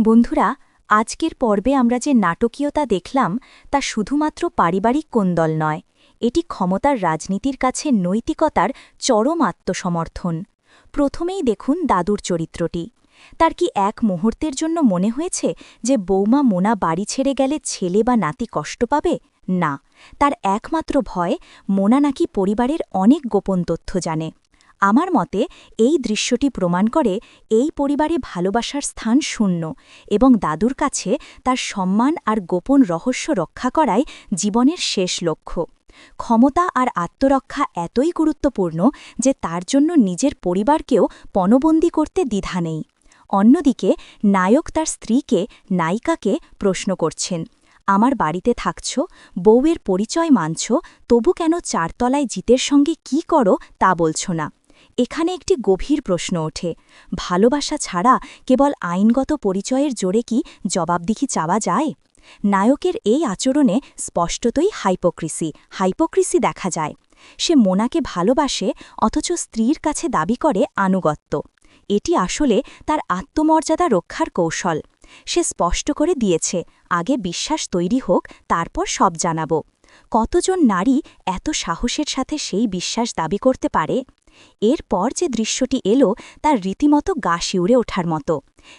বন্ধুরা, আজকের পর্বে আমরা যে নাটকীয়তা দেখলাম, তা শুধুমাত্র পারিবারিক কোন্দল নয়, এটি ক্ষমতার রাজনীতির কাছে নৈতিকতার চরম আত্মসমর্থন। প্রথমেই দেখুন দাদুর চরিত্রটি। তার কি এক মুহূর্তের জন্য মনে হয়েছে যে বৌমা মোনা বাড়ি ছেড়ে গেলে ছেলে বা নাতি কষ্ট পাবে? না, তার একমাত্র ভয় মোনা নাকি পরিবারের অনেক গোপন তথ্য জানে। আমার মতে, এই দৃশ্যটি প্রমাণ করে এই পরিবারে ভালোবাসার স্থান শূন্য এবং দাদুর কাছে তার সম্মান আর গোপন রহস্য রক্ষা করাই জীবনের শেষ লক্ষ্য। ক্ষমতা আর আত্মরক্ষা এতই গুরুত্বপূর্ণ যে তার জন্য নিজের পরিবারকেও পণবন্দী করতে দ্বিধা নেই। অন্যদিকে, নায়ক তার স্ত্রীকে, নায়িকাকে প্রশ্ন করছেন, আমার বাড়িতে থাকছ? বউয়ের পরিচয় মানছ? তবু কেন চারতলায় জিতের সঙ্গে কি করো তা বলছ না? এখানে একটি গভীর প্রশ্ন ওঠে, ভালোবাসা ছাড়া কেবল আইনগত পরিচয়ের জোরে কি জবাবদিহি চাওয়া যায়? নায়কের এই আচরণে স্পষ্টতই হাইপোক্রিসি হাইপোক্রিসি দেখা যায়। সে মোনাকে ভালোবাসে, অথচ স্ত্রীর কাছে দাবি করে আনুগত্য। এটি আসলে তার আত্মমর্যাদা রক্ষার কৌশল। সে স্পষ্ট করে দিয়েছে, আগে বিশ্বাস তৈরি হোক, তারপর সব জানাব। কতজন নারী এত সাহসের সাথে সেই বিশ্বাস দাবি করতে পারে? এরপর যে দৃশ্যটি এলো তার রীতিমতো গা শিউরে ওঠার মতো।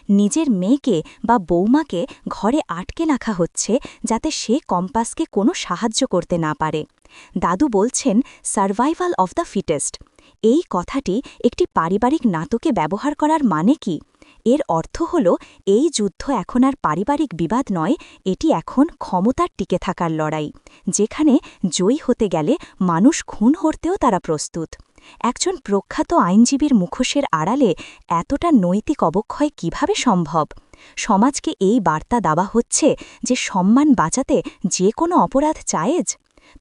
নিজের মেয়েকে বা বৌমাকে ঘরে আটকে রাখা হচ্ছে, যাতে সে কম্পাসকে কোনো সাহায্য করতে না পারে। দাদু বলছেন সার্ভাইভাল অফ দ্য ফিটেস্ট এই কথাটি একটি পারিবারিক নাটকে ব্যবহার করার মানে কি? এর অর্থ হল, এই যুদ্ধ এখন আর পারিবারিক বিবাদ নয়, এটি এখন ক্ষমতার টিকে থাকার লড়াই, যেখানে জয়ী হতে গেলে মানুষ খুন হরতেও তারা প্রস্তুত। একজন প্রখ্যাত আইনজীবীর মুখোশের আড়ালে এতটা নৈতিক অবক্ষয় কীভাবে সম্ভব? সমাজকে এই বার্তা দেওয়া হচ্ছে যে সম্মান বাঁচাতে যে কোনো অপরাধ চায়েজ?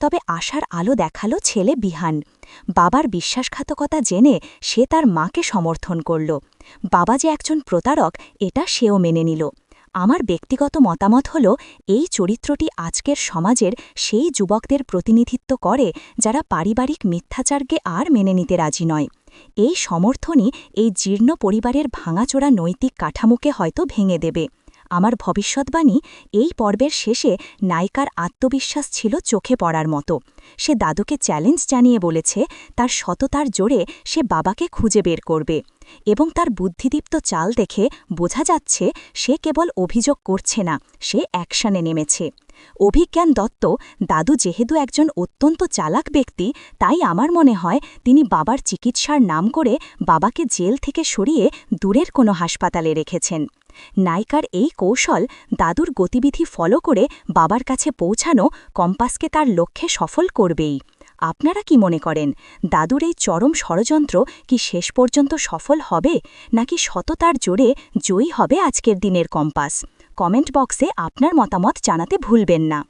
তবে আশার আলো দেখাল ছেলে বিহান। বাবার বিশ্বাসঘাতকতা জেনে সে তার মাকে সমর্থন করল। বাবা যে একজন প্রতারক, এটা সেও মেনে নিল। আমার ব্যক্তিগত মতামত হল, এই চরিত্রটি আজকের সমাজের সেই যুবকদের প্রতিনিধিত্ব করে যারা পারিবারিক মিথ্যাচারকে আর মেনে নিতে রাজি নয়। এই সমর্থনই এই জীর্ণ পরিবারের ভাঙাচোরা নৈতিক কাঠামোকে হয়তো ভেঙে দেবে। আমার ভবিষ্যৎবাণী এই পর্বের শেষে নায়িকার আত্মবিশ্বাস ছিল চোখে পড়ার মতো। সে দাদুকে চ্যালেঞ্জ জানিয়ে বলেছে, তার সততার জোরে সে বাবাকে খুঁজে বের করবে এবং তার বুদ্ধিদীপ্ত চাল দেখে বোঝা যাচ্ছে সে কেবল অভিযোগ করছে না, সে অ্যাকশানে নেমেছে। অভিজ্ঞান দত্ত, দাদু যেহেতু একজন অত্যন্ত চালাক ব্যক্তি, তাই আমার মনে হয় তিনি বাবার চিকিৎসার নাম করে বাবাকে জেল থেকে সরিয়ে দূরের কোনো হাসপাতালে রেখেছেন। নায়িকার এই কৌশল দাদুর গতিবিধি ফলো করে বাবার কাছে পৌঁছানো কম্পাসকে তার লক্ষ্যে সফল করবেই। আপনারা কি মনে করেন, দাদুর এই চরম ষড়যন্ত্র কি শেষ পর্যন্ত সফল হবে, নাকি সততার জোরে জয়ী হবে আজকের দিনের কম্পাস? কমেন্ট বক্সে আপনার মতামত জানাতে ভুলবেন না।